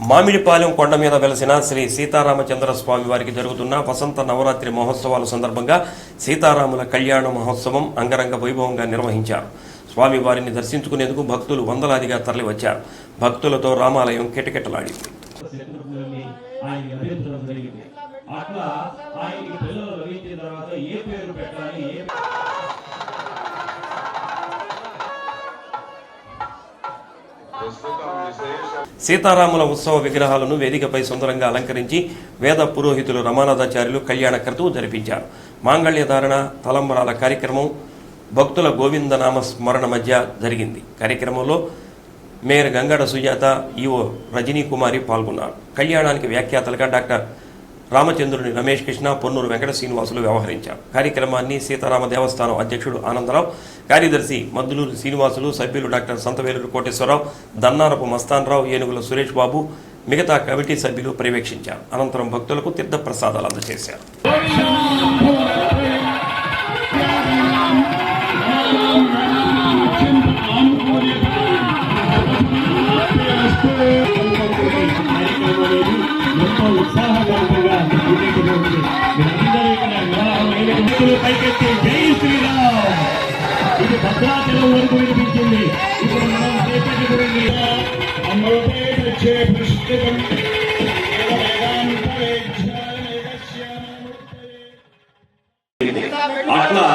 మామిడిపాలెం కొండ మీద వెలసిన శ్రీ సీతారామచంద్ర స్వామి వారికి జరుగుతున్న వసంత నవరాత్రి మహోత్సవాల సందర్భంగా సీతారాముల కళ్యాణ మహోత్సవం అంగరంగ వైభవంగా నిర్వహించారు. స్వామి వారిని దర్శించుకునేందుకు భక్తులు వందలాదిగా తరలివచ్చారు. భక్తులతో రామాలయం కిటకిటలాడింది. అట్లా పిల్లలు తర్వాత ఏ పేరు పెట్టాలి ఏ సీతారాముల ఉత్సవ విగ్రహాలను వేదికపై సుందరంగా అలంకరించి వేద పురోహితులు రమానాథాచార్యులు కళ్యాణ క్రతువు జరిపించారు మాంగళ్య ధారణ తలంబరాల కార్యక్రమం భక్తుల గోవిందనామ స్మరణ మధ్య జరిగింది. కార్యక్రమంలో మేయర్ గంగడ సుజాత ఈవో రజనీ కుమారి పాల్గొన్నారు. కళ్యాణానికి వ్యాఖ్యాతలుగా డాక్టర్ రామచంద్రుని రమేష్ కృష్ణ పొన్నూరు వెంకట శ్రీనివాసులు వ్యవహరించారు. కార్యక్రమాన్ని సీతారామ దేవస్థానం అధ్యక్షుడు ఆనందరావు కార్యదర్శి మద్దులూరు శ్రీనివాసులు సభ్యులు డాక్టర్ సంతవేలూరు కోటేశ్వరరావు దన్నారపు మస్తాన్రావు ఏనుగుల సురేష్ బాబు మిగతా కమిటీ సభ్యులు పర్యవేక్షించారు. అనంతరం భక్తులకు తీర్థప్రసాదాలు అందజేశారు. చేతులు పైకెత్తి. జై శ్రీరామ్. ఇది భద్రాచలం వరకు వినిపించింది. ఇప్పుడు మనం చేసేది గురించి అమృతేత చే అట్లా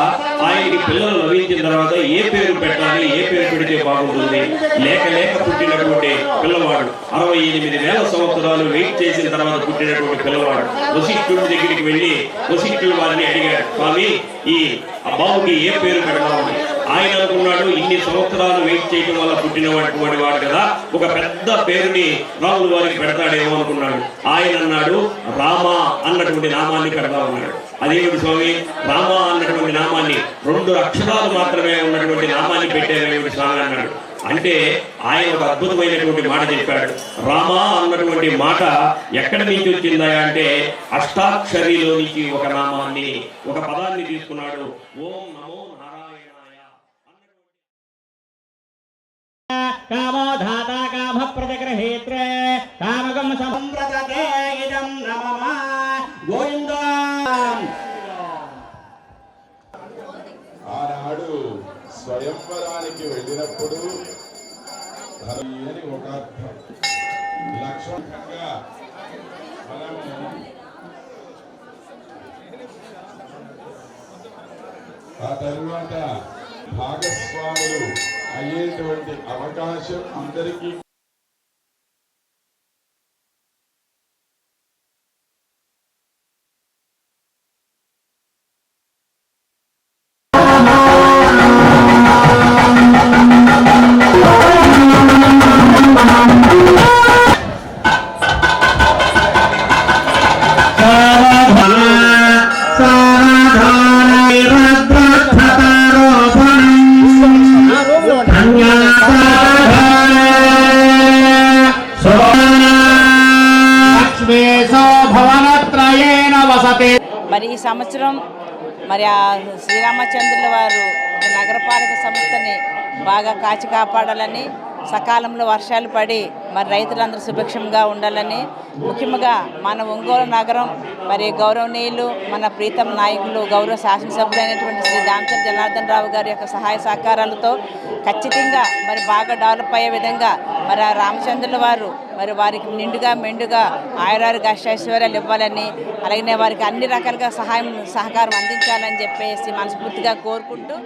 ఆయనకి పిల్లలు లభించిన తర్వాత ఏ పేరు పెట్టాలి ఏ పేరు పెడితే బాగుంటుంది? లేక లేక పుట్టినటువంటి పిల్లవాడు. అరవై ఎనిమిది వేల సంవత్సరాలు వెయిట్ చేసిన తర్వాత పుట్టినటువంటి పిల్లవాడు. వశిష్ఠుడి దగ్గరికి వెళ్ళి వశిష్ఠుడు వారిని అడిగాడు స్వామి ఈ బాబుకి ఏ పేరు పెడదామని? ఆయన అనుకున్నాడు ఇన్ని సంవత్సరాలు వెయిట్ చేయడం వల్ల పుట్టినటువంటి వాడు కదా. ఒక పెద్ద పేరుని రాములు వారికి పెడతాడేమో అనుకున్నాడు. ఆయన అన్నాడు రామ అన్నటువంటి నామాన్ని పెడదామన్నాడు. అదేమిటి స్వామి? రామ అన్నటువంటి నామాన్ని రెండు అక్షరాలు మాత్రమే ఉన్నటువంటి నామాన్ని పెట్టారేమిటి స్వామి అన్నాడు. అంటే ఆయన ఒక అద్భుతమైనటువంటి మాట చెప్పాడు. రామ అన్నటువంటి మాట ఎక్కడి నుంచి వచ్చిందా అంటే అష్టాక్షరిలో నుంచి ఒక నామాన్ని ఒక పదాన్ని తీసుకున్నాడు. ఓం నమో నారాయణ కామో ధాత కామ ప్రతిగ్రహేత్రే కామకం సంప్రదతే ఇదం నమమ గోవింద ఆనాడు స్వయంవరానికి వెళ్ళినప్పుడు అని ఒక అర్థం. లక్ష్యంగా మనము ఆ తరువాత భాగస్వాములు అయ్యేటువంటి అవకాశం అందరికీ మరి ఈ సంవత్సరం మరి ఆ శ్రీరామచంద్రుల వారు ఒక నగరపాలక సంస్థని బాగా కాచి కాపాడాలని సకాలంలో వర్షాలు పడి మరి రైతులందరూ సుభిక్షంగా ఉండాలని ముఖ్యంగా మన ఒంగోలు నగరం మరి గౌరవనీయులు మన ప్రీతం నాయకులు గౌరవ శాసనసభ్యులైనటువంటి శ్రీ దామచంద్ర జనార్దన్ రావు గారి యొక్క సహాయ సహకారాలతో ఖచ్చితంగా మరి బాగా డెవలప్ అయ్యే విధంగా మరి ఆ రామచంద్రుల వారు మరి వారికి నిండుగా మెండుగా ఆయురారు అష్టైశ్వర్యాలు ఇవ్వాలని అలాగే వారికి అన్ని రకాలుగా సహాయం సహకారం అందించాలని చెప్పేసి మనస్ఫూర్తిగా కోరుకుంటూ